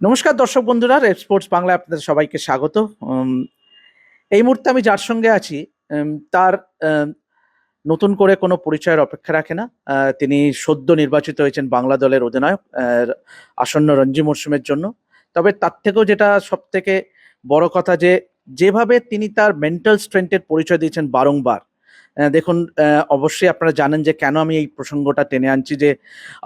নমস্কার দর্শক বন্ধুরা রেড স্পোর্টস বাংলা আপনাদের সবাইকে স্বাগত। এই মুহূর্তে আমি যার সঙ্গে আছি তার নতুন করে কোনো পরিচয়ের অপেক্ষা রাখে না। তিনি সদ্য নির্বাচিত হয়েছেন বাংলা দলের অধিনায়ক আসন্ন রঞ্জি মরশুমের জন্য। তবে তার থেকেও যেটা সব থেকে বড় কথা যে, যেভাবে তিনি তার মেন্টাল স্ট্রেংথের পরিচয় দিয়েছেন বারংবার দেখুন অবশ্যই আপনারা জানেন যে কেন আমি এই প্রসঙ্গটা টেনে আনছি যে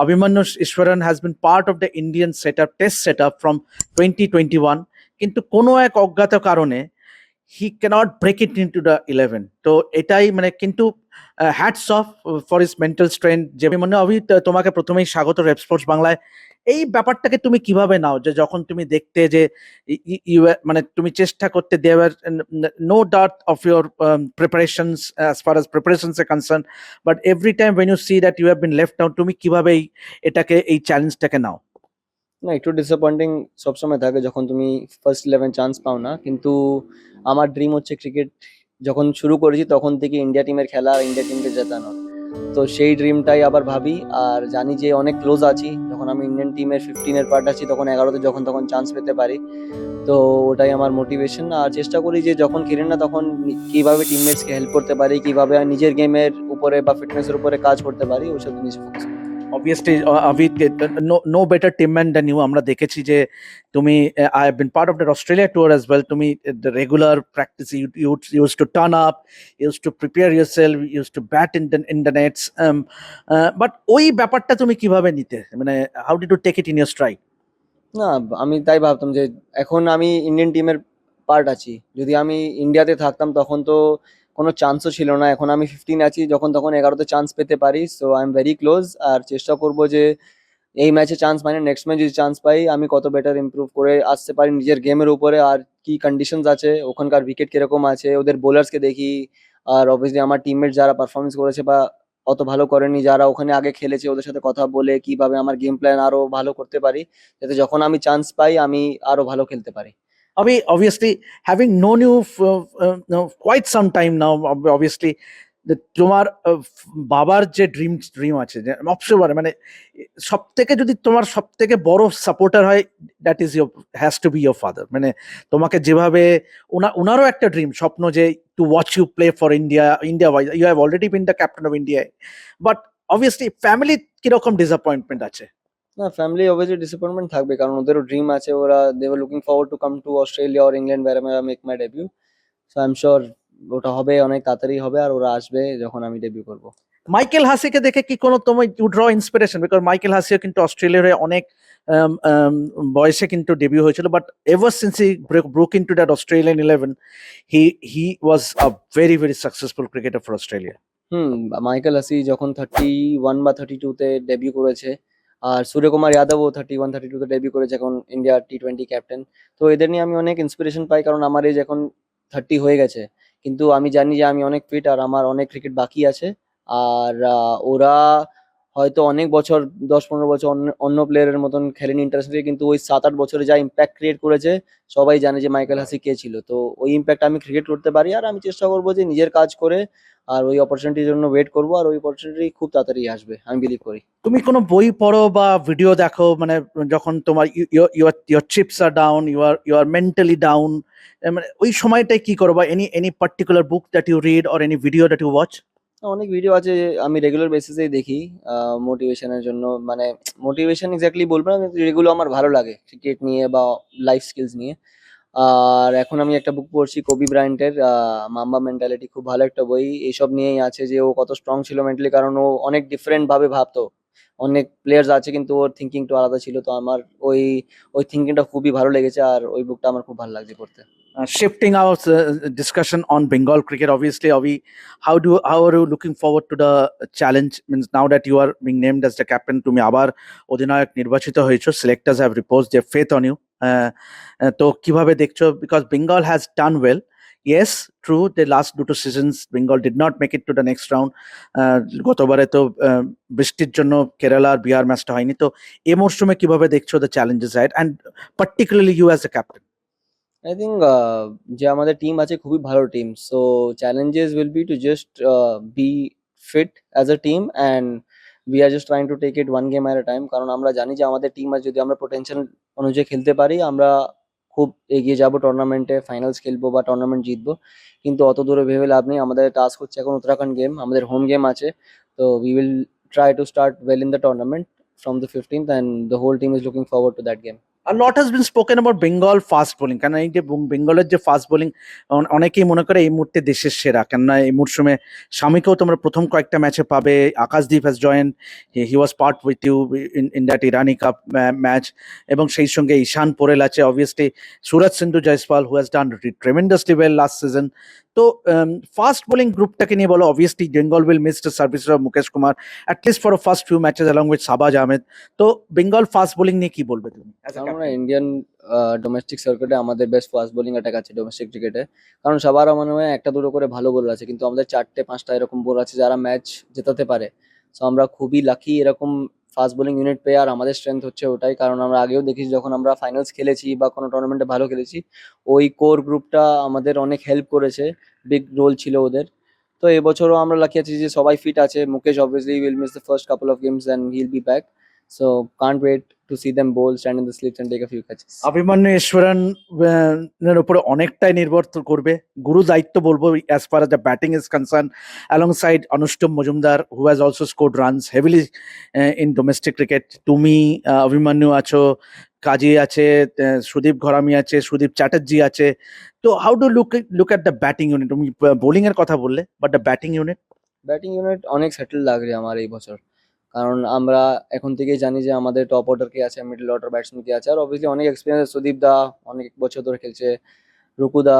Abhimanyu Easwaran has been part of the Indian set up test set up from twenty twenty one কিন্তু কোনো এক অজ্ঞাত কারণে he can't break it into the eleven তো এটাই মানে কিন্তু hats off for his mental strain যে মনে অভি, তোমাকে প্রথমেই স্বাগত রেপ স্পোর্টস বাংলায়। এই ব্যাপারটাকে তুমি কীভাবে নাও? যে যখন তুমি দেখতে যে মানে তুমি চেষ্টা করতে দেওয়ার no doubt of your preparations, as far as preparations a concern, but every time when you see that you have been left out তুমি কীভাবে এটাকে, এই চ্যালেঞ্জটাকে নাও? না, একটু ডিসঅ্যাপয়েন্টিং সবসময় থাকে যখন তুমি ফার্স্ট ইলেভেন চান্স পাও না। কিন্তু আমার ড্রিম হচ্ছে ক্রিকেট যখন শুরু করেছি তখন থেকে ইন্ডিয়া টিমের খেলা ইন্ডিয়া টিমকে জেতানো তো সেই ড্রিমটাই আবার ভাবি। আর জানি যে অনেক ক্লোজ আছি। যখন আমি ইন্ডিয়ান টিমের ফিফটিনের পার্ট আছি, তখন এগারোতে যখন তখন চান্স পেতে পারি। তো ওটাই আমার মোটিভেশন আর চেষ্টা করি যে যখন খেলি না, তখন কীভাবে টিমমেটসকে হেল্প করতে পারি, কীভাবে নিজের গেমের উপরে বা ফিটনেসের উপরে কাজ করতে পারি ওইসব জিনিস focus obviously Abhit no no better team man than you আমরা দেখেছি যে তুমি I have been part of the Australia tour as well তুমি regular practice you used to turn up used to prepare yourself used to bat in in the nets but ওই ব্যাপারটা তুমি কীভাবে নিতে? মানে how did you take it in your strike না, আমি তাই ভাবতাম যে এখন আমি ইন্ডিয়ান টিমের পার্ট আছি। যদি আমি ইন্ডিয়াতে থাকতাম, তখন তো কোনো চান্সও ছিল না। এখন আমি ফিফটিন আছি, যখন তখন এগারোতে চান্স পেতে পারি so I am very close আর চেষ্টা করব যে এই ম্যাচে চান্স মানে নেক্সট ম্যাচ যদি চান্স পাই, আমি কত বেটার ইমপ্রুভ করে আসতে পারি নিজের গেমের উপরে। আর কি কন্ডিশনস আছে, ওখানকার উইকেট কীরকম আছে, ওদের বোলার্সকে দেখি। আর অবভিয়াসলি আমার টিমমেট যারা পারফরমেন্স করেছে বা অত ভালো করেনি, যারা ওখানে আগে খেলেছে, ওদের সাথে কথা বলে কীভাবে আমার গেম প্ল্যান আরও ভালো করতে পারি। যাতে যখন আমি চান্স পাই, আমি আরও ভালো খেলতে পারি। Abhi, obviously, having known you for uh, no, quite some time now, obviously, তোমার বাবার যে ড্রিম ড্রিম আছে অবশ্যই মানে সব থেকে যদি তোমার সব থেকে বড় সাপোর্টার হয় that is your has to be your father মানে তোমাকে যেভাবে ওনা ওনারও একটা ড্রিম স্বপ্ন যে to watch you play for India India wise you have already been the captain of India but obviously family কীরকম ডিসঅ্যাপয়েন্টমেন্ট আছে? না ফ্যামিলি অবভিয়াসলি ডিসঅ্যাপয়েন্টমেন্ট থাকবে কারণ ওদেরও ড্রিম আছে ওরা they were looking forward to come to Australia or England where I make my debut so I am sure ওটা হবে অনেক তাড়াতাড়ি হবে আর ওরা আসবে যখন আমি ডেবিউ করব। মাইকেল হাসিকে দেখে কি কোনো তোমার you draw inspiration because Michael Hussey কিন্তু অস্ট্রেলিয়ার হয়ে অনেক বয়সে কিন্তু ডেবিউ হয়েছিল but ever since he broke into that Australian eleven he he was a very very successful cricketer for Australia hmm Michael Hussey যখন থার্টি ওয়ান বা thirty টুতে ডেবিউ করেছে আর সূর্যকুমার যাদবও থার্টি ওয়ান থার্টি টুতে ডেবিউ করেছে এখন ইন্ডিয়ার টি টোয়েন্টি ক্যাপ্টেন তো এদের নিয়ে আমি অনেক ইন্সপিরেশন পাই, কারণ আমার এই এখন থার্টি হয়ে গেছে। কিন্তু আমি জানি যে আমি অনেক ফিট আর আমার অনেক ক্রিকেট বাকি আছে। আর ওরা হয়তো অনেক বছর, দশ পনেরো বছর অন্য প্লেয়ারের মতন খেলেনি ইন্টারন্যাশনালি কিন্তু ওই সাত আট বছরে যা ইম্প্যাক্ট ক্রিয়েট করেছে, সবাই জানে যে মাইকেল হাসি কে ছিল। তো ওই ইম্প্যাক্ট আমি ক্রিকেট করতে পারি আর আমি চেষ্টা করব যে নিজের কাজ করে আর ওই অপরচুনিটির জন্য ওয়েট করব আর ওই অপরচুনিটি খুব তাড়াতাড়ি আসবে, আমি বিলিভ করি। তুমি কোনো বই পড়ো বা ভিডিও দেখো মানে যখন তোমার your your chips are down you are you are mentally down মানে ওই সময়টায় কি করো বা any any particular book that you read or any video that you watch অনেক ভিডিও আছে আমি রেগুলার বেসিসেই দেখি মোটিভেশনের জন্য। মানে মোটিভেশন এক্স্যাক্টলি বলব না, কিন্তু যেগুলো আমার ভালো লাগে ক্রিকেট নিয়ে বা লাইফ স্কিলস নিয়ে। আর এখন আমি একটা বুক পড়ছি কবি ব্রায়েন্টের মাম্বা মেন্টালিটি খুব ভালো একটা বই। এইসব নিয়েই আছে যে ও কত স্ট্রং ছিল মেন্টালি কারণ ও অনেক ডিফারেন্ট ভাবে ভাবতো। অনেক প্লেয়ার্স আছে কিন্তু ওর থিঙ্কিংটা আলাদা ছিল, তো আমার ওই ওই থিঙ্কিংটা খুবই ভালো লেগেছে আর ওই বুকটা আমার খুব ভালো লাগছে পড়তে। Shifting our discussion on Bengal cricket obviously Abhi how do how are you looking forward to the challenge means now that you are being named the captain তুমি আবার অধিনায়ক নির্বাচিত হয়েছো selectors have repose their faith on you তো কীভাবে দেখছ? Because Bengal has done well yes true the last দুটো seasons Bengal did not make it to the next round গতবারে তো বৃষ্টির জন্য কেরালা আর বিহার ম্যাচটা হয়নি। তো এ মরশুমে কীভাবে দেখছ the challenges right and particularly you as a captain I think যে আমাদের টিম আছে খুবই ভালো team so challenges will be to just be fit as a team and we are just trying to take it one game at a time কারণ আমরা জানি যে আমাদের টিম আছে, যদি আমরা পোটেনশিয়াল অনুযায়ী খেলতে পারি, আমরা খুব এগিয়ে যাব টুর্নামেন্টে ফাইনালস খেলব বা টুর্নামেন্ট জিতবো। কিন্তু অত দূরে ভেবে লাভ নেই। আমাদের টাস্ক হচ্ছে এখন উত্তরাখণ্ড গেম আমাদের হোম গেম আছে। তো we will try to start well in the tournament the 15th and the whole team is looking forward to that game R lot has been spoken about Bengal fast bowling কারণ এই যে বেঙ্গলের যে fast bowling অনেকেই মনে করে এই মুহূর্তে দেশের সেরা। কেননা এই মরশুমে স্বামীকেও তোমরা প্রথম কয়েকটা ম্যাচে পাবে। Akashdeep has join he was part with you in in that Irani cup match এবং সেই সঙ্গে ঈশান পোরেল আছে obviously Suraj Sindhu Jaiswal who has done tremendously well last season তো ফাস্ট বোলিং গ্রুপটাকে নিয়ে বলো obviously Bengal will miss service of Mukesh Kumar at least for first few matches along with Shahbaz Ahmed তো Bengal fast bowling নিয়ে কি বলবে তুমি? আমরা ইন্ডিয়ান ডোমেস্টিক সার্কিটে আমাদের বেস্ট ফাস্ট বোলিং অ্যাটাক আছে ডোমেস্টিক ক্রিকেটে কারণ সবার মনে হয় একটা দুটো করে ভালো বোলার আছে, কিন্তু আমাদের চারটে পাঁচটা এরকম বোলার আছে যারা ম্যাচ জেতাতে পারে। সো আমরা খুবই লাকি এরকম ফাস্ট বোলিং ইউনিট প্লেয়ার আমাদের স্ট্রেংথ হচ্ছে ওটাই। কারণ আমরা আগেও দেখেছি যখন আমরা ফাইনালস খেলেছি বা কোনো টুর্নামেন্টে ভালো খেলেছি, ওই কোর গ্রুপটা আমাদের অনেক হেল্প করেছে। বিগ রোল ছিল ওদের। তো এবছরও আমরা লাকি আছি যে সবাই ফিট আছে। Mukesh obviously will miss the first couple of games and he'll be back so can't wait to see them bowl stand in the slips and take a few catches Abhimanyu Easwaran এর উপরে অনেকটাই নির্ভর করবে। গুরু দায়িত্ব বলব as far the batting is concern alongside Anustup Majumdar who has also scored runs heavily in domestic cricket তুমি অভিমন্যু আছো কাজী আছে সুদীপ ঘরামি আছে সুদীপ চ্যাটার্জি আছে তো how do look look at the batting unit তুমি বোলিং এর কথা বললে but the batting unit batting unit অনেক সেটেল লাগছে আমার এই বছর। কারণ আমরা এখন থেকেই জানি যে আমাদের টপ অর্ডার কে আছে মিডল অর্ডার ব্যাটসম্যান কে আছে। আর অবভিয়াসলি অনেক এক্সপিরিয়েন্স সুদীপ দা অনেক বছর ধরে খেলছে। Rukuda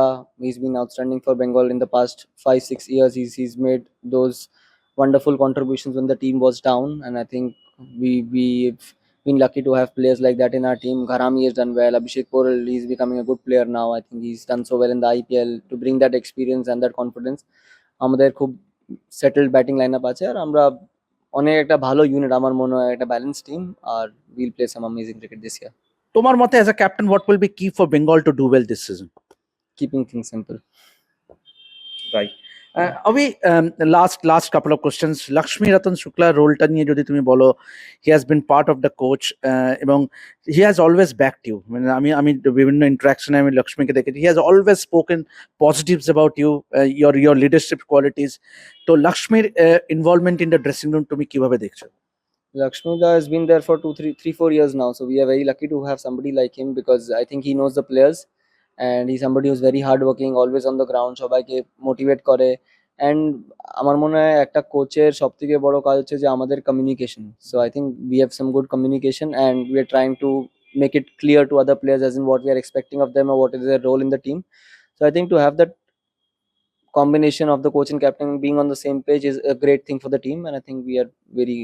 is been outstanding for Bengal in the past five six years is is made those wonderful contributions when the team was down and I think be be been lucky to have players like that in our team ঘারাম years done well Abhishek Porel is becoming a good player now I think is done so well in the IPL to bring that experience and that confidence আমাদের খুব settled batting line up আছে। আর আমরা অনেক একটা ভালো unit আমার মনে হয় একটা balance team R will play some amazing cricket this year তোমার মতে as a captain what will be key for Bengal to do well this season keeping things simple right Abhi last last couple of questions Laxmi Ratan Shukla রোলটা নিয়ে যদি তুমি বলো he has been part of the coach এবং he has always back you মানে আমি আমি বিভিন্ন ইন্টারাকশনে আমি লক্ষ্মীকে দেখেছি he has always spoken positives about you your your leadership qualities তো লক্ষ্মীর involvement in the dressing room তুমি কীভাবে দেখছ Lakshmi Da has been there for two, three, three, four years now. So we are very lucky to have somebody like him because I think he knows the players. And he's somebody who's very hardworking, always on the ground, সবাইকে motivate করে। And আমার মনে হয় একটা কোচের সব থেকে বড় কাজ হচ্ছে যে আমাদের communication so I think we have some good communication and we are trying to make it clear to other players as in what we are expecting of them what is their role in the team so I think to have that combination of the coach and captain being on the same page is a great thing for the team and i think we are very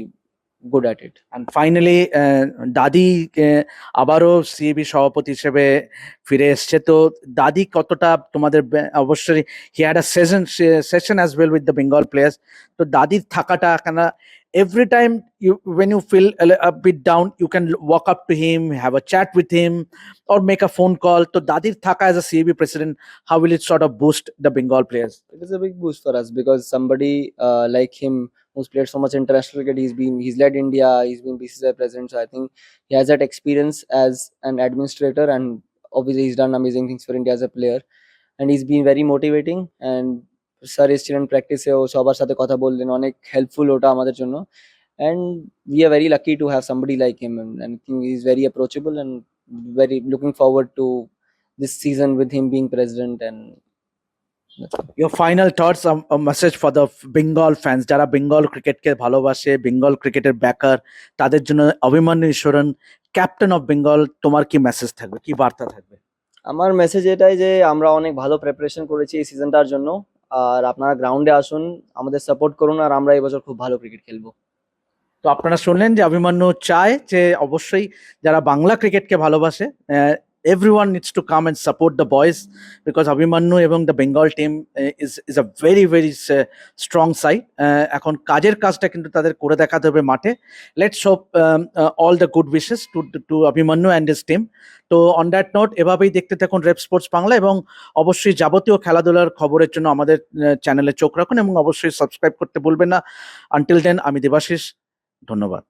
good at it and finally Dadi আবারও CAB সভাপতি হিসেবে ফিরে এসছে। তো দাদি কতটা তোমাদের অবশ্যই he had a session session as well with the Bengal players তো দাদির থাকাটা কেন every time you when you feel beat down you can walk up to him have a chat with him or make a phone call তো দাদির থাকা as a CAB president how will it sort of boost the Bengal players it is a big boost for us because somebody uh, like him who's played so much international cricket he's been he's led india he's been bcci president so i think he has that experience as an administrator and obviously he's done amazing things for india as a player and he's been very motivating and sir এসেছিলেন প্র্যাকটিসে ও সবার সাথে কথা বললেন অনেক helpful ওটা আমাদের জন্য and we are very lucky to have somebody like him and think is very approachable and very looking forward to this season with him being president and your final thoughts message for the Bengal fans যারা বেঙ্গল ক্রিকেটকে ভালোবাসে বেঙ্গল ক্রিকেটের backer তাদের জন্য Abhimanyu Easwaran captain of Bengal তোমার কি message থাকবে? কি বার্তা থাকবে? আমার মেসেজ এটাই যে আমরা অনেক ভালো প্রিপারেশন করেছি এই সিজনটার জন্য। আর আপনারা গ্রাউন্ডে আসুন আমাদের সাপোর্ট করুন আর আমরা এই বছর খুব ভালো ক্রিকেট খেলব। তো আপনারা শুনলেন যে অভিমন্যু চায় যে অবশ্যই যারা বাংলা ক্রিকেটকে ভালোবাসে one needs to come and support the boys because Abhimanyu এবং the Bengal team is is a very very strong side এখন কাজের কাজটা কিন্তু তাদের করে দেখাতে হবে মাঠে। Let's hope all the good wishes to to Abhimanyu and his team তো অন দ্যাট নোট এভাবেই দেখতে থাকুন রেপ স্পোর্টস বাংলা এবং অবশ্যই যাবতীয় খেলাধুলার খবরের জন্য আমাদের চ্যানেলে চোখ রাখুন এবং অবশ্যই সাবস্ক্রাইব করতে ভুলবেন না। আনটিল দেন আমি দেবাশিস। ধন্যবাদ।